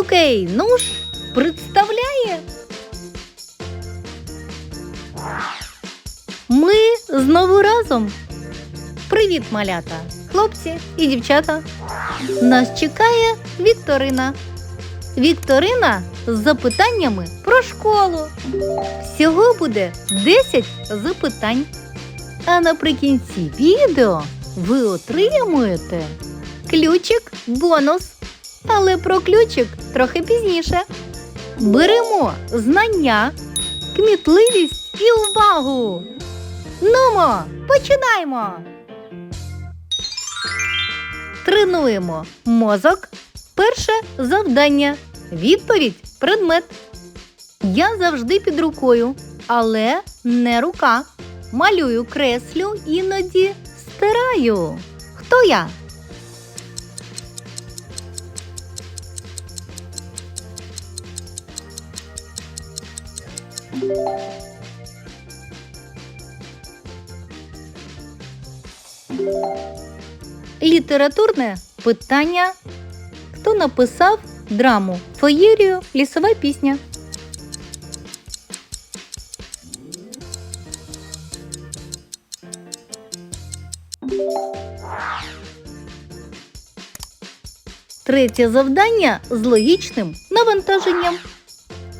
Окей, ну ж, представляє. Ми знову разом. Привіт, малята, хлопці і дівчата. Нас чекає Вікторина. Вікторина з запитаннями про школу. Всього буде 10 запитань. А наприкінці відео ви отримуєте ключик бонус. Але про ключик трохи пізніше. Беремо знання, кмітливість і увагу. Нумо, починаємо. Тренуємо мозок. Перше завдання. Відповідь предмет. Я завжди під рукою, але не рука. Малюю, креслю, іноді стираю. Хто я? Літературне питання. Хто написав драму Феєрію Лісова пісня? Третє завдання з логічним навантаженням.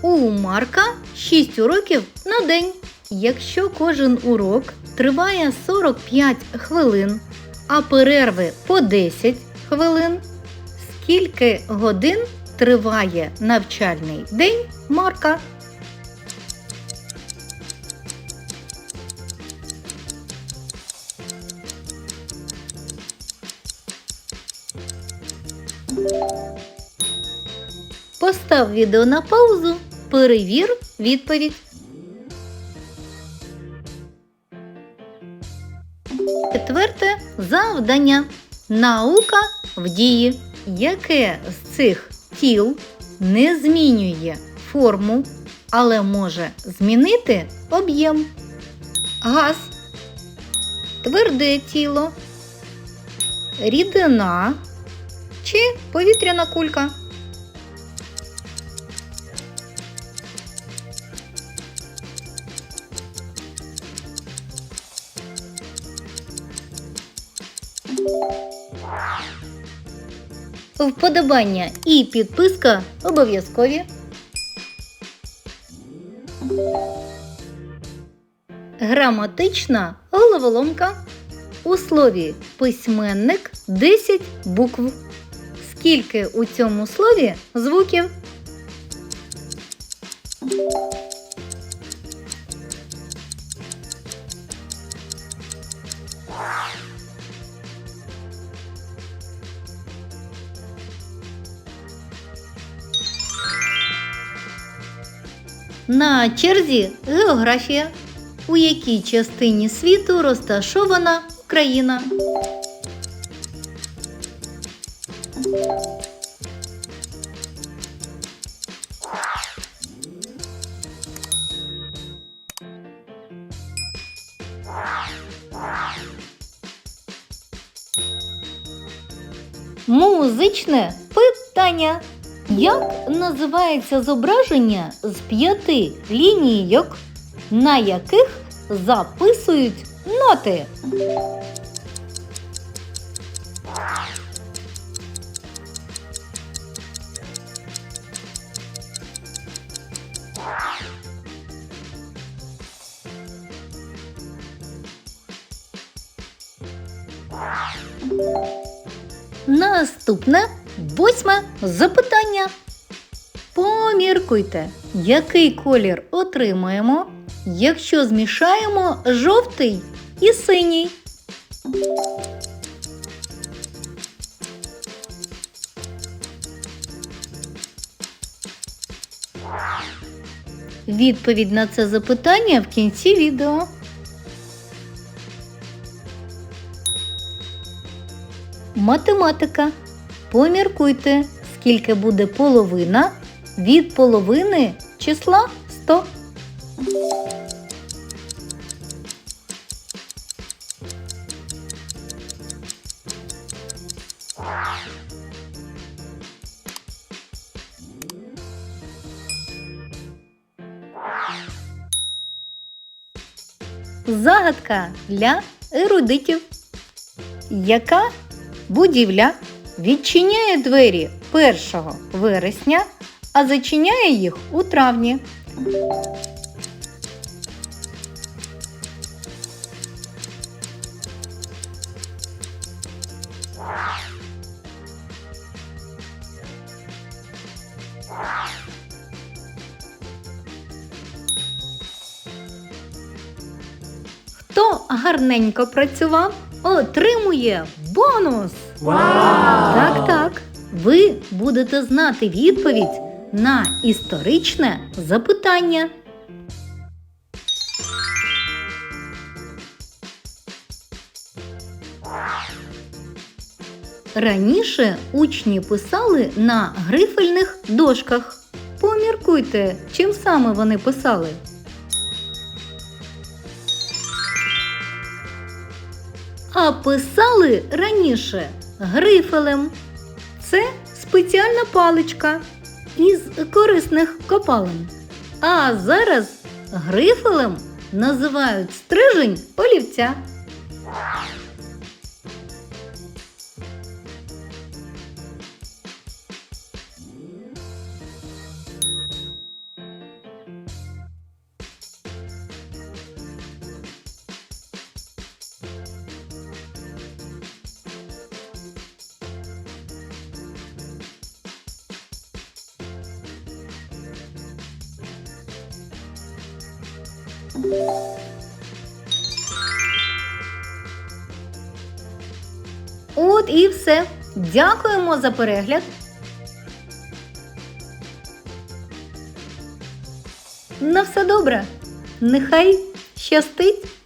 У Марка 6 уроків на день. Якщо кожен урок триває 45 хвилин, а перерви по 10 хвилин, скільки годин триває навчальний день Марка? Постав відео на паузу, перевір відповідь. Четверте завдання. Наука в дії. Яке з цих тіл не змінює форму, але може змінити об'єм? Газ, тверде тіло, рідина чи повітряна кулька? Вподобання і підписка обов'язкові. Граматична головоломка. У слові письменник 10 букв. Скільки у цьому слові звуків? На черзі географія. У якій частині світу розташована Україна? Музичне питання. Як називається зображення з п'яти лінійок, на яких записують ноти? Наступне восьме запитання. Поміркуйте, який колір отримаємо, якщо змішаємо жовтий і синій. Відповідь на це запитання в кінці відео. Математика. Поміркуйте, скільки буде половина від половини числа 100. Загадка для ерудитів. Яка будівля? Відчиняє двері 1 вересня, а зачиняє їх у травні? Хто гарненько працював, отримує бонус. Так, так. Ви будете знати відповідь на історичне запитання. Раніше учні писали на грифельних дошках. Поміркуйте, чим саме вони писали. А писали раніше грифелем. Це спеціальна паличка із корисних копалин. А зараз грифелем називають стрижень олівця. От і все. Дякуємо за перегляд. На все добре. Нехай щастить.